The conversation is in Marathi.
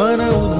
ಮನವು